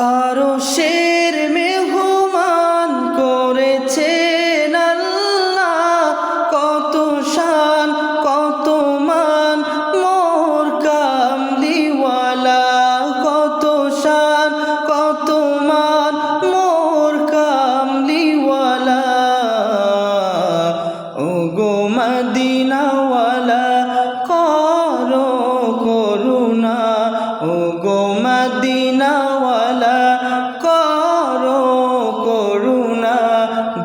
আরও শের মেহমান করেছেন আল্লাহ। কত শান, কত মান, মোর কামলিওয়ালা। কত শান, কত মান, মোর কামলিওয়ালা। ও গো মদিনাওয়ালা, করো করুণা। ও গো মদিনাওয়ালা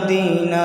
মদিনা।